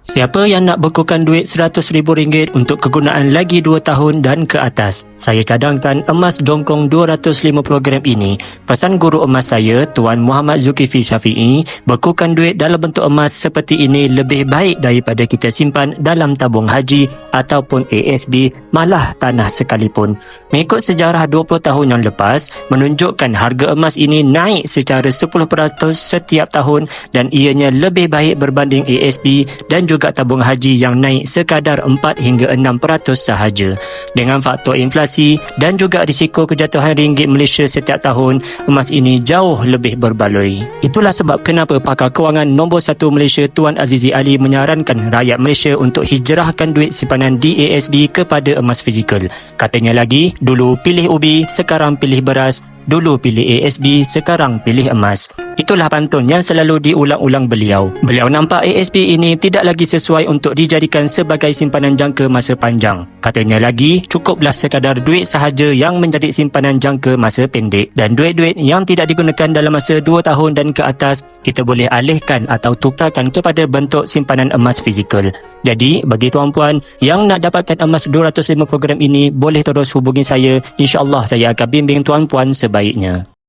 Siapa yang nak bekukan duit RM100,000 untuk kegunaan lagi 2 tahun dan ke atas? Saya cadangkan emas dongkong 250 gram ini. Pesan guru emas saya, Tuan Muhammad Zulkifli Syafi'i, bekukan duit dalam bentuk emas seperti ini lebih baik daripada kita simpan dalam tabung haji ataupun AFB, malah tanah sekalipun. Mengikut sejarah 20 tahun yang lepas, menunjukkan harga emas ini naik secara 10% setiap tahun dan ianya lebih baik berbanding ASB dan juga tabung haji yang naik sekadar 4 hingga 6% sahaja. Dengan faktor inflasi dan juga risiko kejatuhan ringgit Malaysia setiap tahun, emas ini jauh lebih berbaloi. Itulah sebab kenapa pakar kewangan nombor 1 Malaysia Tuan Azizi Ali menyarankan rakyat Malaysia untuk hijrahkan duit simpanan di ASD kepada emas fizikal. Katanya lagi, dulu pilih ubi, sekarang pilih beras, dulu pilih ASB, sekarang pilih emas. Itulah pantun yang selalu diulang-ulang beliau. Beliau nampak ASB ini tidak lagi sesuai untuk dijadikan sebagai simpanan jangka masa panjang. Katanya lagi, cukuplah sekadar duit sahaja yang menjadi simpanan jangka masa pendek. Dan duit-duit yang tidak digunakan dalam masa 2 tahun dan ke atas, kita boleh alihkan atau tukarkan kepada bentuk simpanan emas fizikal. Jadi, bagi tuan-puan yang nak dapatkan emas 250 gram ini, boleh terus hubungi saya. InsyaAllah saya akan bimbing tuan-puan sebaiknya.